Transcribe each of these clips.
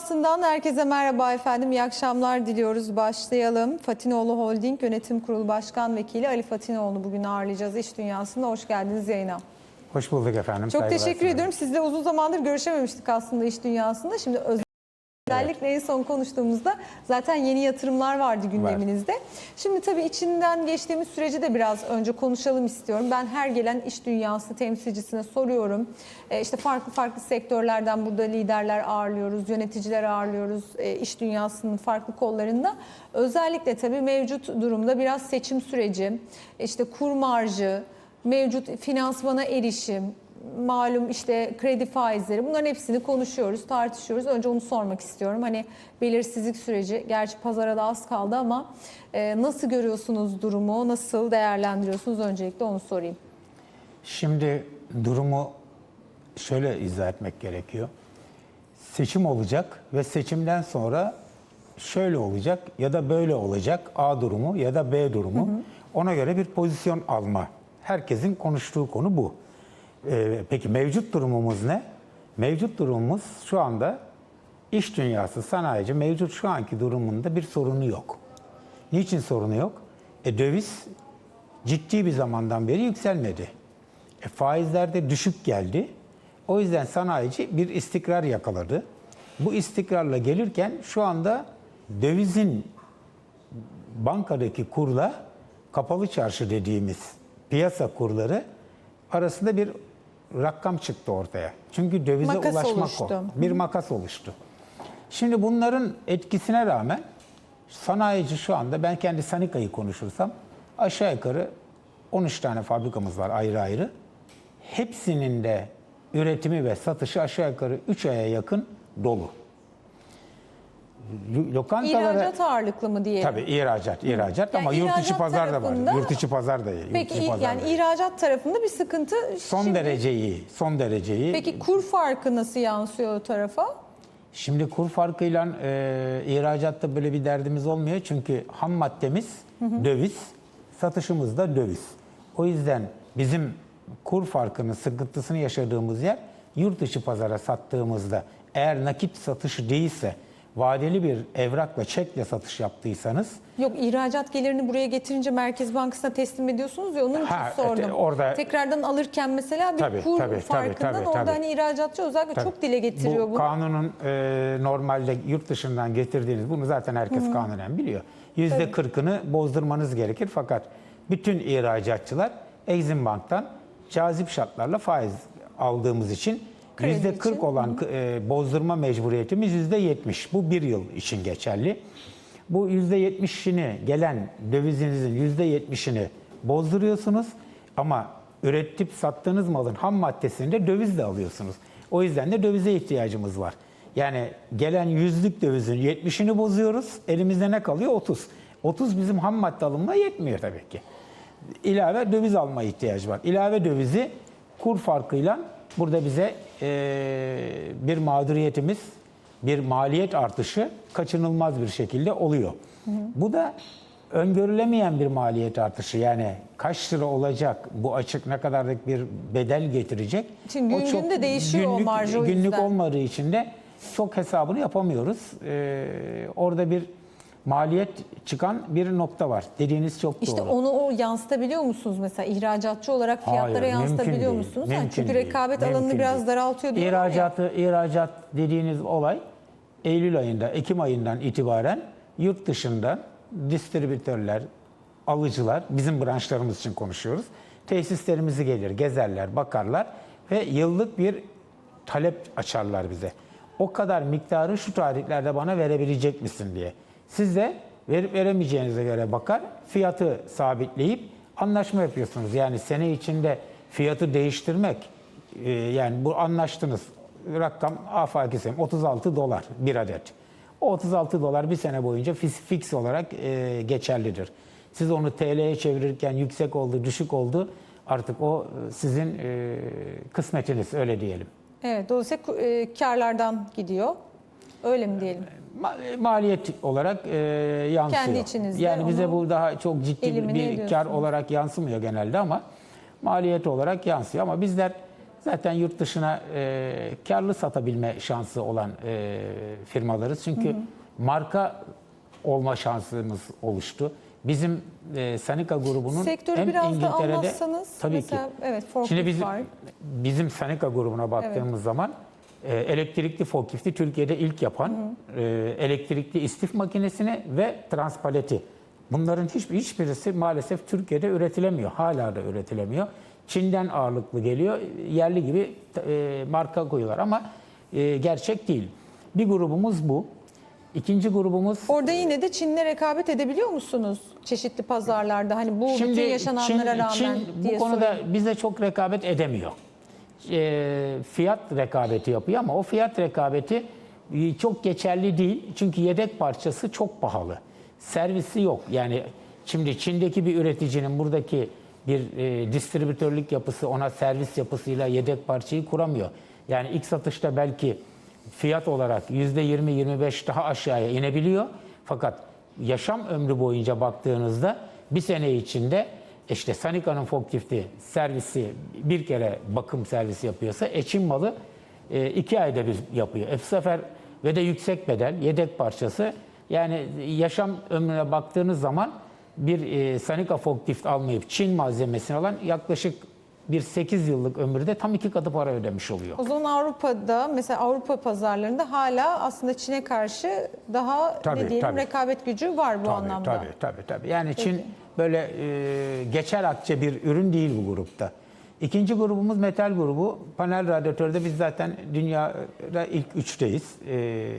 Dünyası'ndan herkese merhaba efendim. İyi akşamlar diliyoruz. Başlayalım. Fatinoğlu Holding Yönetim Kurulu Başkan Vekili Ali Fatinoğlu bugün ağırlayacağız. İş Dünyası'nda hoş geldiniz yayına. Hoş bulduk efendim. Çok saygılar teşekkür sunarım. ediyorum. Sizle uzun zamandır görüşememiştik aslında iş dünyasında. Şimdi özellikle en son konuştuğumuzda zaten yeni yatırımlar vardı gündeminizde. Şimdi tabii içinden geçtiğimiz süreci de biraz önce konuşalım istiyorum. Ben her gelen iş dünyası temsilcisine soruyorum. E, işte farklı farklı sektörlerden burada liderler ağırlıyoruz, yöneticiler ağırlıyoruz e, iş dünyasının farklı kollarında. Özellikle tabii mevcut durumda biraz seçim süreci, işte kur marjı, mevcut finansmana erişim, malum işte kredi faizleri bunların hepsini konuşuyoruz, tartışıyoruz. Önce onu sormak istiyorum. Hani belirsizlik süreci, gerçi pazara da az kaldı ama e, nasıl görüyorsunuz durumu, nasıl değerlendiriyorsunuz? Öncelikle onu sorayım. Şimdi durumu şöyle izah etmek gerekiyor. Seçim olacak ve seçimden sonra şöyle olacak ya da böyle olacak A durumu ya da B durumu. Ona göre bir pozisyon alma. Herkesin konuştuğu konu bu. Ee, peki mevcut durumumuz ne? Mevcut durumumuz şu anda iş dünyası, sanayici mevcut şu anki durumunda bir sorunu yok. Niçin sorunu yok? E, döviz ciddi bir zamandan beri yükselmedi. E, faizler de düşük geldi. O yüzden sanayici bir istikrar yakaladı. Bu istikrarla gelirken şu anda dövizin bankadaki kurla kapalı çarşı dediğimiz piyasa kurları arasında bir rakam çıktı ortaya. Çünkü dövize Makas ulaşmak oluştu. o. Bir makas oluştu. Şimdi bunların etkisine rağmen sanayici şu anda ben kendi Sanika'yı konuşursam aşağı yukarı 13 tane fabrikamız var ayrı ayrı. Hepsinin de üretimi ve satışı aşağı yukarı 3 aya yakın dolu. Lokantalara İhracat ağırlıklı mı diye. tabii ihracat, ihracat Yani ama yurt dışı ihracat pazar da var. Yurt dışı pazar da iyi. yurt Peki pazar yani da ihracat tarafında bir sıkıntı. son Şimdi- derece iyi. Son derece iyi. Peki kur farkı nasıl yansıyor o tarafa? Şimdi kur farkıyla e, ihracatta böyle bir derdimiz olmuyor. Çünkü ham maddemiz döviz, satışımız da döviz. O yüzden bizim kur farkının sıkıntısını yaşadığımız yer yurt dışı pazara sattığımızda eğer nakit satışı değilse vadeli bir evrakla, çekle satış yaptıysanız Yok ihracat gelirini buraya getirince Merkez Bankası'na teslim ediyorsunuz ya onun için Ha, sordum. evet, orada- Tekrardan alırken mesela bir Tabii, kur tabii, tabii, farkından tabii, orada tabii. hani ihracatçı özellikle Tabii. çok dile getiriyor bu bunu. kanunun e, normalde yurt dışından getirdiğiniz bunu zaten herkes kanunen biliyor. Yüzde kırkını bozdurmanız gerekir fakat bütün ihracatçılar Exim Bank'tan cazip şartlarla faiz aldığımız için İçin. kırk olan e, bozdurma mecburiyetimiz yüzde yetmiş. Bu bir yıl için geçerli. Bu yüzde yetmişini gelen dövizinizin yüzde yetmişini bozduruyorsunuz ama üretip sattığınız malın ham maddesini de dövizle alıyorsunuz. O yüzden de dövize ihtiyacımız var. Yani gelen yüzlük dövizin 70'ini bozuyoruz. Elimizde ne kalıyor? 30. 30 bizim ham madde alımına yetmiyor tabii ki. İlave döviz alma ihtiyacı var. İlave dövizi kur farkıyla burada bize eee, bir mağduriyetimiz, bir maliyet artışı kaçınılmaz bir şekilde oluyor. Bu da öngörülemeyen bir maliyet artışı. Yani kaç lira olacak, bu açık ne kadarlık bir bedel getirecek. Şimdi gün gün de değişiyor o günlük, marj o Günlük yüzden. olmadığı için de çok hesabını yapamıyoruz. Ee, orada bir maliyet çıkan bir nokta var. Dediğiniz çok İşte doğru. onu o yansıtabiliyor musunuz mesela ihracatçı olarak fiyatlara Hayır, yansıtabiliyor değil, musunuz? Yani mümkün çünkü değil, rekabet mümkün alanını biraz değil. daraltıyor diyorlar ya. İhracatı, ihracat dediğiniz olay Eylül ayında, Ekim ayından itibaren yurt dışından distribütörler, alıcılar, bizim branşlarımız için konuşuyoruz. Tesislerimizi gelir, gezerler, bakarlar ve yıllık bir talep açarlar bize. O kadar miktarı şu tarihlerde bana verebilecek misin diye. Siz de verip veremeyeceğinize göre bakar, fiyatı sabitleyip anlaşma yapıyorsunuz. Yani sene içinde fiyatı değiştirmek, e, yani bu anlaştınız. Rakam afaki sayayım 36 dolar bir adet. O 36 dolar bir sene boyunca fix, olarak e, geçerlidir. Siz onu TL'ye çevirirken yüksek oldu, düşük oldu. Artık o e, sizin kısmetiniz öyle diyelim. Evet dolayısıyla karlardan gidiyor. Öyle mi diyelim? Ma- Maliyet olarak e, yansıyor. Kendi içinizde yani bize bu daha çok ciddi bir kar olarak yansımıyor genelde ama maliyet olarak yansıyor. Ama bizler zaten yurt dışına e, karlı satabilme şansı olan e, firmalarız. Çünkü marka olma şansımız oluştu. Bizim e, Sanika grubunun Sektörü hem biraz da İngiltere'de anlatsanız. tabii Mesela, ki. Evet, Şimdi bizim var. bizim Sanika grubuna baktığımız zaman e, elektrikli forklifti Türkiye'de ilk yapan e, elektrikli istif makinesini ve transpaleti. Bunların hiçbir hiçbirisi maalesef Türkiye'de üretilemiyor. Hala da üretilemiyor. Çin'den ağırlıklı geliyor. Yerli gibi e, marka koyuyorlar ama e, gerçek değil. Bir grubumuz bu. İkinci grubumuz Orada yine de Çin'le rekabet edebiliyor musunuz? Çeşitli pazarlarda hani bu bütün yaşananlara rağmen Çin bu diye konuda soruyorum. bize çok rekabet edemiyor. E, fiyat rekabeti yapıyor ama o fiyat rekabeti e, çok geçerli değil. Çünkü yedek parçası çok pahalı. Servisi yok. Yani şimdi Çin'deki bir üreticinin buradaki bir e, distribütörlük yapısı ona servis yapısıyla yedek parçayı kuramıyor. Yani ilk satışta belki fiyat olarak %20-25 daha aşağıya inebiliyor. Fakat yaşam ömrü boyunca baktığınızda bir sene içinde işte Sanika'nın forklifti servisi bir kere bakım servisi yapıyorsa Eçin malı e, iki ayda bir yapıyor. E, sefer ve de yüksek bedel, yedek parçası. Yani yaşam ömrüne baktığınız zaman bir e, Sanika forklift almayıp Çin malzemesini alan yaklaşık bir 8 yıllık ömürde tam iki katı para ödemiş oluyor. O zaman Avrupa'da mesela Avrupa pazarlarında hala aslında Çin'e karşı daha Tabii, ne diyelim tabii. rekabet gücü var bu Tabii, anlamda. Tabii tabii tabii. Yani Çin böyle e, geçer akçe bir ürün değil bu grupta. İkinci grubumuz metal grubu. Panel radyatörde biz zaten dünyada ilk üçteyiz. E,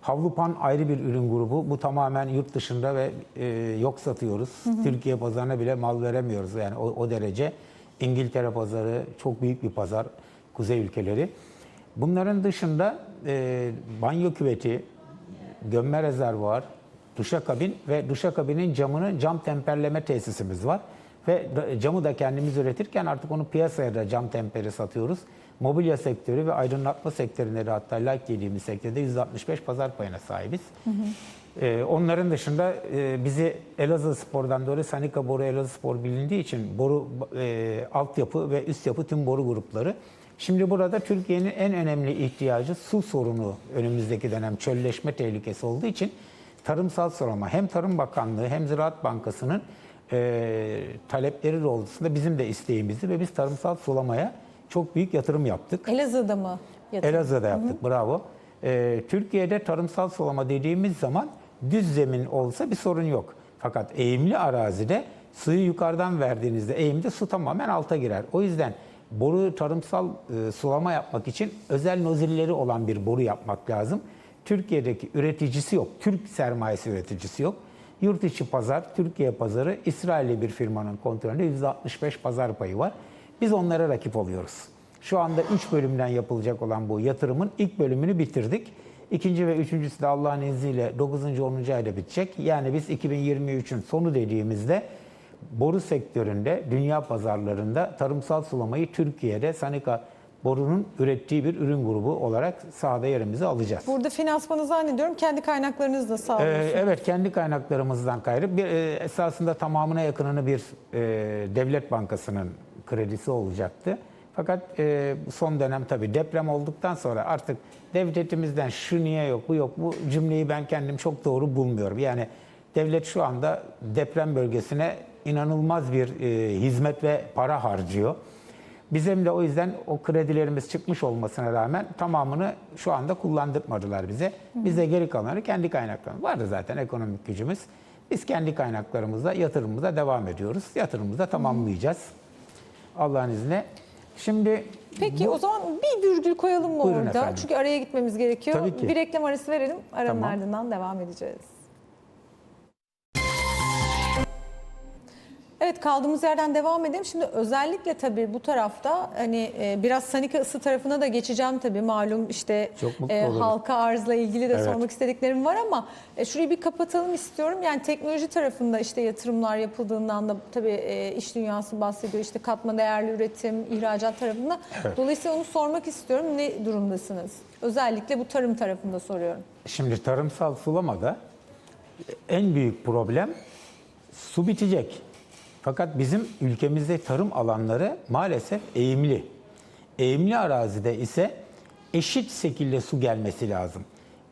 Havlupan ayrı bir ürün grubu. Bu tamamen yurt dışında ve e, yok satıyoruz. Türkiye pazarına bile mal veremiyoruz yani o, o derece. İngiltere pazarı çok büyük bir pazar. Kuzey ülkeleri. Bunların dışında e, banyo küveti, gömme rezervuar, duşakabin ve duşakabinin camının cam temperleme tesisimiz var. Ve camı da kendimiz üretirken artık onu piyasaya da cam temperi satıyoruz. Mobilya sektörü ve aydınlatma sektöründe de hatta like dediğimiz sektörde %65 pazar payına sahibiz. Ee, onların dışında e, bizi Elazığ Spor'dan dolayı Sanika Boru Elazığ Spor bilindiği için boru e, altyapı ve üst yapı tüm boru grupları. Şimdi burada Türkiye'nin en önemli ihtiyacı su sorunu önümüzdeki dönem çölleşme tehlikesi olduğu için tarımsal sulama hem Tarım Bakanlığı hem Ziraat Bankası'nın e, talepleri doğrultusunda bizim de isteğimizdi ve biz tarımsal sulamaya çok büyük yatırım yaptık. Elazığ'da mı? yatırım? Elazığ'da yaptık, bravo. Ee, Türkiye'de tarımsal sulama dediğimiz zaman düz zemin olsa bir sorun yok. Fakat eğimli arazide suyu yukarıdan verdiğinizde eğimde su tamamen alta girer. O yüzden boru tarımsal e, sulama yapmak için özel nozilleri olan bir boru yapmak lazım. Türkiye'deki üreticisi yok, Türk sermayesi üreticisi yok. Yurt içi pazar, Türkiye pazarı İsrailli bir firmanın kontrolünde %65 pazar payı var. Biz onlara rakip oluyoruz. Şu anda 3 bölümden yapılacak olan bu yatırımın ilk bölümünü bitirdik. İkinci ve üçüncüsü de Allah'ın izniyle 9. 10. ayda bitecek. Yani biz 2023'ün sonu dediğimizde boru sektöründe, dünya pazarlarında tarımsal sulamayı Türkiye'de Sanika Boru'nun ürettiği bir ürün grubu olarak sahada yerimizi alacağız. Burada finansmanı zannediyorum kendi kaynaklarınızla Ee, sağlıyorsunuz. evet kendi kaynaklarımızdan gayrı bir e, esasında tamamına yakınını bir e, devlet bankasının kredisi olacaktı. Fakat e, son dönem tabii deprem olduktan sonra artık devletimizden şu niye yok bu yok bu cümleyi ben kendim çok doğru bulmuyorum. Yani devlet şu anda deprem bölgesine inanılmaz bir e, hizmet ve para harcıyor. Bizim de o yüzden o kredilerimiz çıkmış olmasına rağmen tamamını şu anda kullandırmadılar bize. Biz de geri kalanı kendi kaynaklarımız. Vardı zaten ekonomik gücümüz. Biz kendi kaynaklarımızla yatırımımıza devam ediyoruz. Yatırımımızı da tamamlayacağız. Allah'ın izniyle. Şimdi Peki bu- o zaman bir virgül koyalım mı Buyurun orada? efendim. Çünkü araya gitmemiz gerekiyor. Tabii ki. Bir reklam arası verelim. Aranın Tamam. ardından devam edeceğiz. Evet kaldığımız yerden devam edelim. Şimdi özellikle tabii bu tarafta hani e, biraz Sanika ısı tarafına da geçeceğim tabii malum işte e, halka arzla ilgili de Evet. sormak istediklerim var ama e, şurayı bir kapatalım istiyorum. Yani teknoloji tarafında işte yatırımlar yapıldığından da tabii e, iş dünyası bahsediyor. İşte katma değerli üretim, ihracat tarafında. Dolayısıyla onu sormak istiyorum. Ne durumdasınız? Özellikle bu tarım tarafında soruyorum. Şimdi tarımsal sulamada en büyük problem su bitecek. Fakat bizim ülkemizde tarım alanları maalesef eğimli. Eğimli arazide ise eşit şekilde su gelmesi lazım.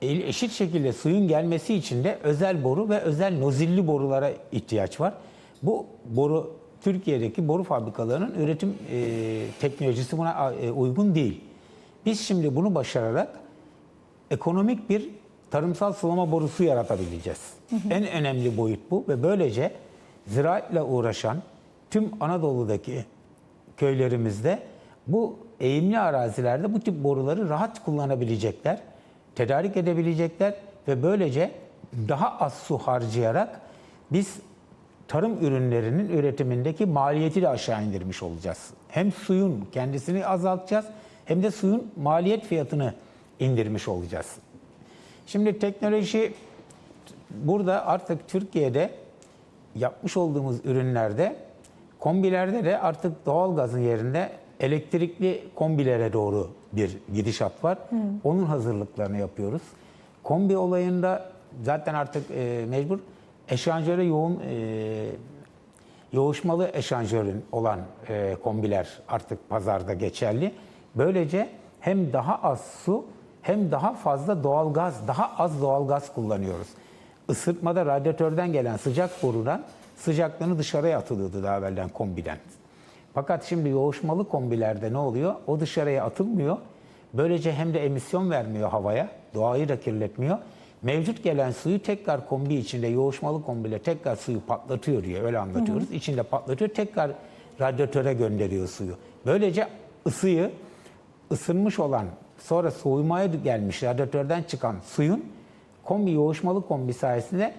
E- Eşit şekilde suyun gelmesi için de özel boru ve özel nozilli borulara ihtiyaç var. Bu boru Türkiye'deki boru fabrikalarının üretim e, teknolojisi buna e, uygun değil. Biz şimdi bunu başararak ekonomik bir tarımsal sulama borusu yaratabileceğiz. En önemli boyut bu ve böylece ziraatle uğraşan tüm Anadolu'daki köylerimizde bu eğimli arazilerde bu tip boruları rahat kullanabilecekler, tedarik edebilecekler ve böylece daha az su harcayarak biz tarım ürünlerinin üretimindeki maliyeti de aşağı indirmiş olacağız. Hem suyun kendisini azaltacağız hem de suyun maliyet fiyatını indirmiş olacağız. Şimdi teknoloji burada artık Türkiye'de yapmış olduğumuz ürünlerde kombilerde de artık doğal gazın yerine elektrikli kombilere doğru bir gidişat var. Onun hazırlıklarını yapıyoruz. Kombi olayında zaten artık e, mecbur eşanjöre yoğun e, yoğuşmalı eşanjörün olan e, kombiler artık pazarda geçerli. Böylece hem daha az su hem daha fazla doğal gaz, daha az doğal gaz kullanıyoruz. Isıtmada radyatörden gelen sıcak borudan sıcaklığını dışarıya atılıyordu daha evvelden kombiden. Fakat şimdi yoğuşmalı kombilerde ne oluyor? O dışarıya atılmıyor. Böylece hem de emisyon vermiyor havaya, doğayı da kirletmiyor. Mevcut gelen suyu tekrar kombi içinde yoğuşmalı kombile tekrar suyu patlatıyor diye öyle anlatıyoruz. İçinde patlatıyor tekrar radyatöre gönderiyor suyu. Böylece ısıyı ısınmış olan sonra soğumaya gelmiş radyatörden çıkan suyun kombi yoğuşmalı kombi sayesinde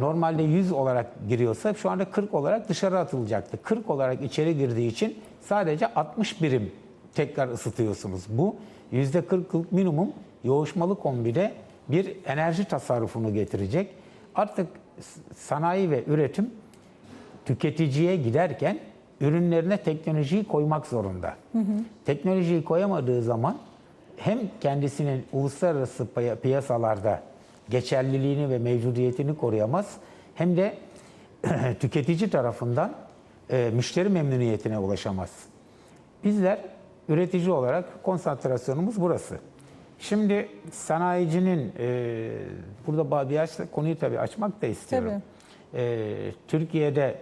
normalde 100 olarak giriyorsa şu anda 40 olarak dışarı atılacaktı. 40 olarak içeri girdiği için sadece 60 birim tekrar ısıtıyorsunuz. Bu %40'lık minimum yoğuşmalı kombide bir enerji tasarrufunu getirecek. Artık sanayi ve üretim tüketiciye giderken ürünlerine teknolojiyi koymak zorunda. Teknolojiyi koyamadığı zaman hem kendisinin uluslararası piyasalarda geçerliliğini ve mevcudiyetini koruyamaz hem de tüketici tarafından e, müşteri memnuniyetine ulaşamaz. Bizler üretici olarak konsantrasyonumuz burası. Şimdi sanayicinin e, burada da konuyu tabii açmak da istiyorum. E, Türkiye'de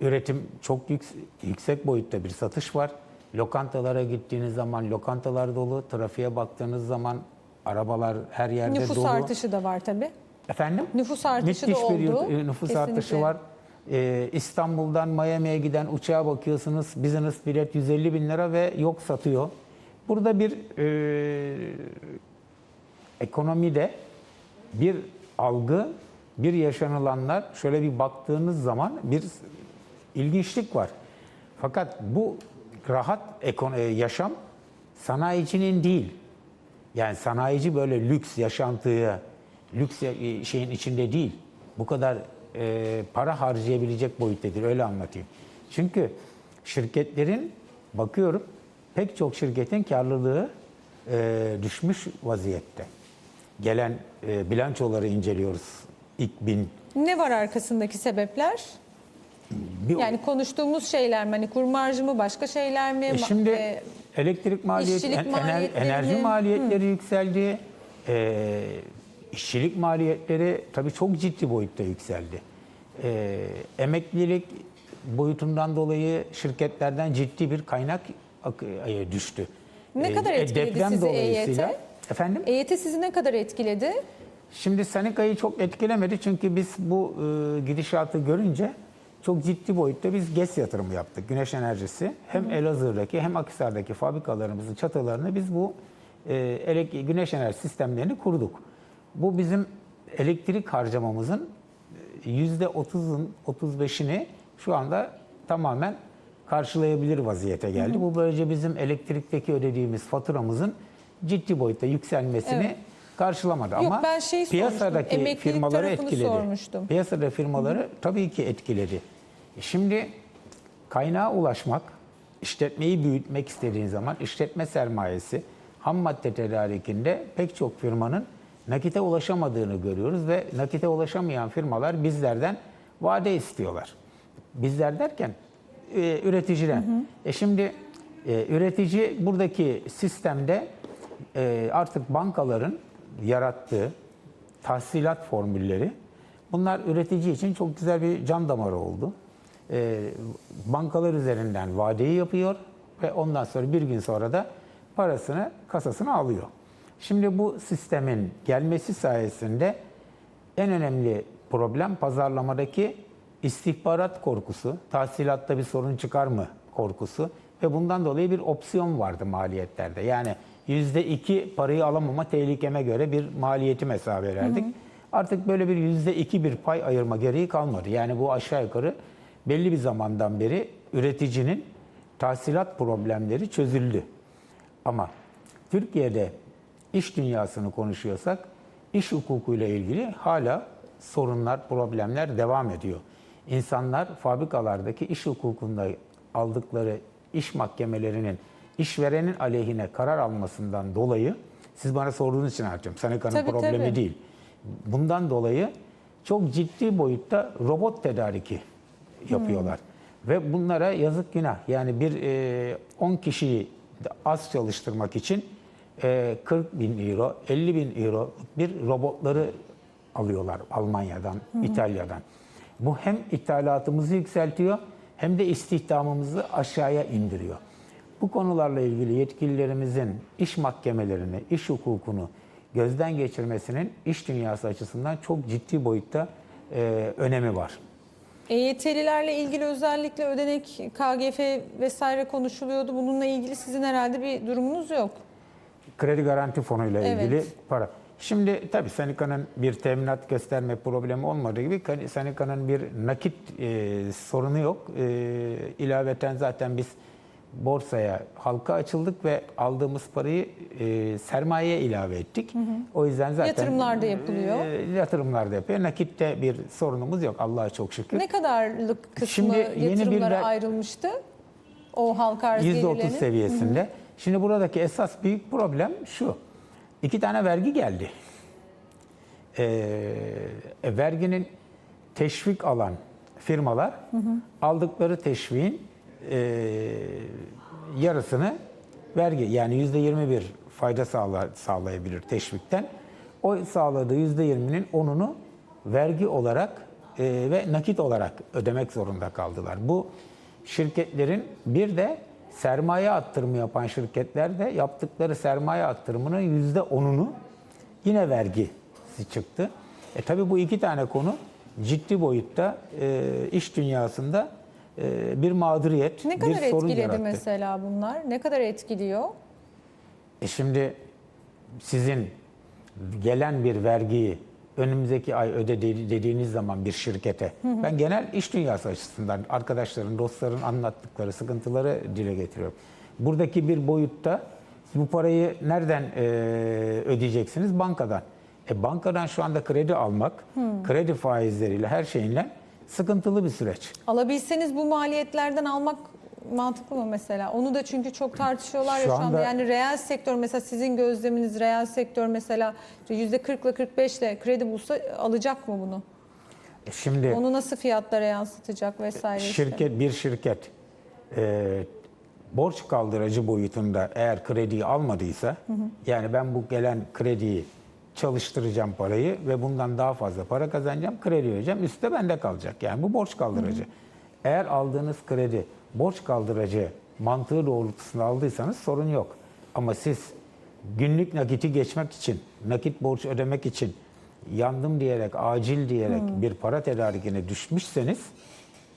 üretim çok yük- yüksek boyutta bir satış var. Lokantalara gittiğiniz zaman lokantalar dolu, trafiğe baktığınız zaman arabalar her yerde Nüfus dolu. artışı da var tabii. Efendim? Nüfus artışı Müthiş da bir oldu. yurt- e, nüfus Kesinlikle. artışı var. Ee, İstanbul'dan Miami'ye giden uçağa bakıyorsunuz. Business bilet 150 bin lira ve yok satıyor. Burada bir e, ekonomide bir algı, bir yaşanılanlar şöyle bir baktığınız zaman bir ilginçlik var. Fakat bu rahat e, yaşam sanayicinin değil. Yani sanayici böyle lüks yaşantıya, lüks e, şeyin içinde değil. Bu kadar e, para harcayabilecek boyuttadır öyle anlatayım. Çünkü şirketlerin bakıyorum pek çok şirketin karlılığı e, düşmüş vaziyette. Gelen e, bilançoları inceliyoruz ilk bin. Ne var arkasındaki sebepler? Bir, Yani konuştuğumuz şeyler mi? Hani kur marjı mı? Başka şeyler mi? E şimdi e, elektrik maliyeti, işçilik en- ener- maliyetleri enerji maliyetleri yükseldi. E, işçilik maliyetleri tabii çok ciddi boyutta yükseldi. E, emeklilik boyutundan dolayı şirketlerden ciddi bir kaynak ak- e, düştü. Ne E, kadar e, etkiledi sizi dolayısıyla- EYT? Efendim? EYT sizi ne kadar etkiledi? Şimdi Senika'yı çok etkilemedi çünkü biz bu e, gidişatı görünce çok ciddi boyutta biz GES yatırımı yaptık. Güneş enerjisi hem Elazığ'daki hem Akhisar'daki fabrikalarımızın çatılarını biz bu e, güneş enerji sistemlerini kurduk. Bu bizim elektrik harcamamızın e, %30'un 35'ini şu anda tamamen karşılayabilir vaziyete geldi. Bu böylece bizim elektrikteki ödediğimiz faturamızın ciddi boyutta yükselmesini Evet. Karşılamadı Yok, ama ben şeyi piyasadaki firmaları etkiledi. sormuştum. Piyasada firmaları tabii ki etkiledi. E Şimdi kaynağa ulaşmak, işletmeyi büyütmek istediğin zaman işletme sermayesi, ham madde tedarikinde pek çok firmanın nakite ulaşamadığını görüyoruz ve nakite ulaşamayan firmalar bizlerden vade istiyorlar. Bizler derken e, üreticiden. E şimdi E, üretici buradaki sistemde e, artık bankaların yarattığı tahsilat formülleri bunlar üretici için çok güzel bir can damarı oldu. E, bankalar üzerinden vadeyi yapıyor ve ondan sonra bir gün sonra da parasını kasasına alıyor. Şimdi bu sistemin gelmesi sayesinde en önemli problem pazarlamadaki istihbarat korkusu, tahsilatta bir sorun çıkar mı korkusu ve bundan dolayı bir opsiyon vardı maliyetlerde. Yani yüzde iki parayı alamama tehlikeme göre bir maliyetim hesabı verdik. Artık böyle bir yüzde iki bir pay ayırma gereği kalmadı. Yani bu aşağı yukarı belli bir zamandan beri üreticinin tahsilat problemleri çözüldü. Ama Türkiye'de iş dünyasını konuşuyorsak iş hukukuyla ilgili hala sorunlar, problemler devam ediyor. İnsanlar fabrikalardaki iş hukukunda aldıkları iş mahkemelerinin işverenin aleyhine karar almasından dolayı siz bana sorduğunuz için anlatıyorum. Sanıkanın Tabii, problemi tabii. değil. Bundan dolayı çok ciddi boyutta robot tedariki yapıyorlar. Ve bunlara yazık günah. Yani bir e, 10 kişiyi az çalıştırmak için e, 40 bin euro, 50 bin euro bir robotları alıyorlar Almanya'dan, İtalya'dan. Bu hem ithalatımızı yükseltiyor hem de istihdamımızı aşağıya indiriyor. Bu konularla ilgili yetkililerimizin iş mahkemelerini, iş hukukunu gözden geçirmesinin iş dünyası açısından çok ciddi boyutta e, önemi var. EYT'lilerle ilgili özellikle ödenek, KGF vesaire konuşuluyordu. Bununla ilgili sizin herhalde bir durumunuz yok. Kredi garanti fonuyla Evet. ilgili para. Şimdi tabii Sanika'nın bir teminat gösterme problemi olmadığı gibi Sanika'nın bir nakit e, sorunu yok. E, ilaveten zaten biz borsaya halka açıldık ve aldığımız parayı e, sermayeye ilave ettik. O yüzden zaten Yatırımlar da yapılıyor. E, yatırımlar da yapıyor. Nakitte bir sorunumuz yok Allah'a çok şükür. Ne kadarlık kısmı Şimdi yeni bir yatırımlara ayrılmıştı? O halka arz %30 gelirlerinin? seviyesinde. Şimdi buradaki esas büyük problem şu. İki tane vergi geldi. Ee, e, verginin teşvik alan firmalar aldıkları teşviğin e, yarısını vergi yani yüzde 21 fayda sağla, sağlayabilir teşvikten. O sağladığı yüzde 20'nin onunu vergi olarak e, ve nakit olarak ödemek zorunda kaldılar. Bu şirketlerin bir de sermaye arttırımı yapan şirketler de yaptıkları sermaye arttırımının yüzde onunu yine vergisi çıktı. E tabi bu iki tane konu ciddi boyutta e, iş dünyasında bir mağduriyet, Ne bir sorun etkiledi yarattı. mesela bunlar? Ne kadar etkiliyor? E şimdi sizin gelen bir vergiyi önümüzdeki ay öde de- dediğiniz zaman bir şirkete, ben genel iş dünyası açısından arkadaşların, dostların anlattıkları sıkıntıları dile getiriyorum. Buradaki bir boyutta bu parayı nereden e, ödeyeceksiniz? Bankadan. E bankadan şu anda kredi almak, kredi faizleriyle her şeyinle sıkıntılı bir süreç. Alabilseniz bu maliyetlerden almak mantıklı mı mesela? Onu da çünkü çok tartışıyorlar ya Şu şu anda. anda- Yani reel sektör mesela sizin gözleminiz reel sektör mesela %40 ile 45 ile kredi bulsa alacak mı bunu? E şimdi Onu nasıl fiyatlara yansıtacak vesaire işte. Şirket bir şirket e, borç kaldırıcı boyutunda eğer krediyi almadıysa yani ben bu gelen krediyi çalıştıracağım parayı ve bundan daha fazla para kazanacağım, kredi ödeyeceğim. Üstte bende kalacak. Yani bu borç kaldırıcı. Eğer aldığınız kredi borç kaldırıcı mantığı doğrultusunda aldıysanız sorun yok. Ama siz günlük nakiti geçmek için, nakit borç ödemek için yandım diyerek, acil diyerek bir para tedarikine düşmüşseniz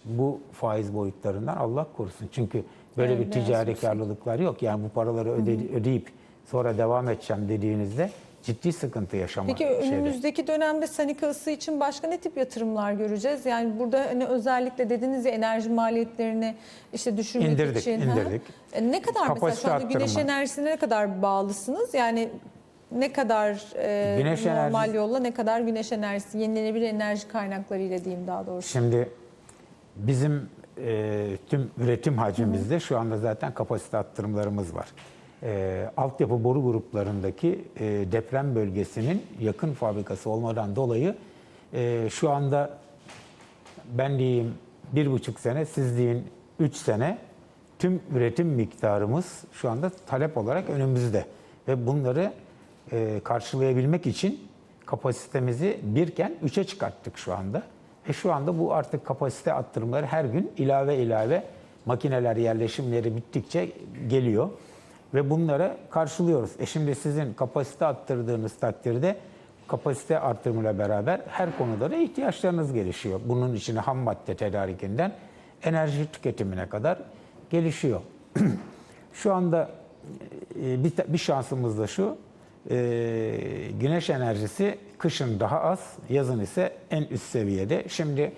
bu faiz boyutlarından Allah korusun. Çünkü böyle Evet, bir ticari karlılıklar yok. Yani bu paraları öde- ödeyip sonra devam edeceğim dediğinizde ciddi sıkıntı yaşama Peki şeyde. önümüzdeki dönemde Sanika ısı için başka ne tip yatırımlar göreceğiz? Yani burada hani özellikle dediniz ya enerji maliyetlerini işte düşürmek İndirdik, için. ha? indirdik. E, Ne kadar mesela Kapasite şu anda güneş arttırma. enerjisine ne kadar bağlısınız? Yani ne kadar e, Güneş normal enerjisi- yolla ne kadar güneş enerjisi, yenilenebilir enerji kaynakları ile diyeyim daha doğrusu. Şimdi bizim e, tüm üretim hacmimizde şu anda zaten kapasite arttırımlarımız var. E, altyapı boru gruplarındaki e, deprem bölgesinin yakın fabrikası olmadan dolayı e, şu anda ben diyeyim bir buçuk sene, siz deyin üç sene tüm üretim miktarımız şu anda talep olarak önümüzde. Ve bunları e, karşılayabilmek için kapasitemizi birken üçe çıkarttık şu anda. Ve şu anda bu artık kapasite arttırımları her gün ilave ilave makineler yerleşimleri bittikçe geliyor. Ve bunları karşılıyoruz. E şimdi sizin kapasite arttırdığınız takdirde kapasite artırımıyla beraber her konuda da ihtiyaçlarınız gelişiyor. Bunun içine ham madde tedarikinden enerji tüketimine kadar gelişiyor. şu anda e, bir, bir şansımız da şu, e, güneş enerjisi kışın daha az, yazın ise en üst seviyede. Şimdi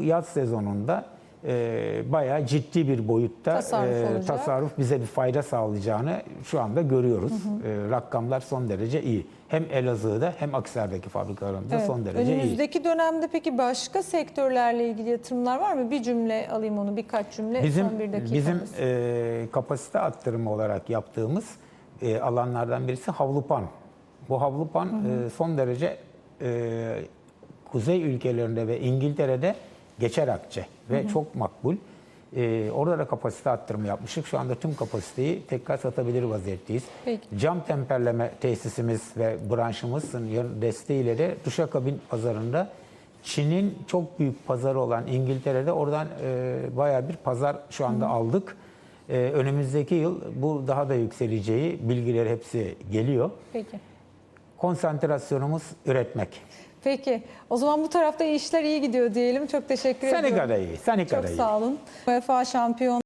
yaz sezonunda e, bayağı ciddi bir boyutta Tasarruf e, olacak. tasarruf bize bir fayda sağlayacağını şu anda görüyoruz. E, rakamlar son derece iyi. Hem Elazığ'da hem Akhisar'daki fabrikalarımızda Evet. son derece iyi. Önümüzdeki dönemde peki başka sektörlerle ilgili yatırımlar var mı? Bir cümle alayım onu, birkaç cümle Bizim son bir dakikamız. bizim e, kapasite arttırımı olarak yaptığımız e, alanlardan birisi havlupan. Bu havlupan e, son derece e, kuzey ülkelerinde ve İngiltere'de geçer akçe ve çok makbul. E, orada da kapasite arttırımı yapmıştık. Şu anda tüm kapasiteyi tekrar satabilir vaziyetteyiz. Peki. Cam temperleme tesisimiz ve branşımızın desteğiyle de duşakabin pazarında Çin'in çok büyük pazarı olan İngiltere'de oradan e, bayağı bir pazar şu anda aldık. E, önümüzdeki yıl bu daha da yükseleceği bilgileri hepsi geliyor. Peki. Konsantrasyonumuz üretmek. Peki. O zaman bu tarafta işler iyi gidiyor diyelim. Çok teşekkür ediyorum. Senegal'da iyi, Senegal'da Çok iyi. sağ olun. UEFA şampiyon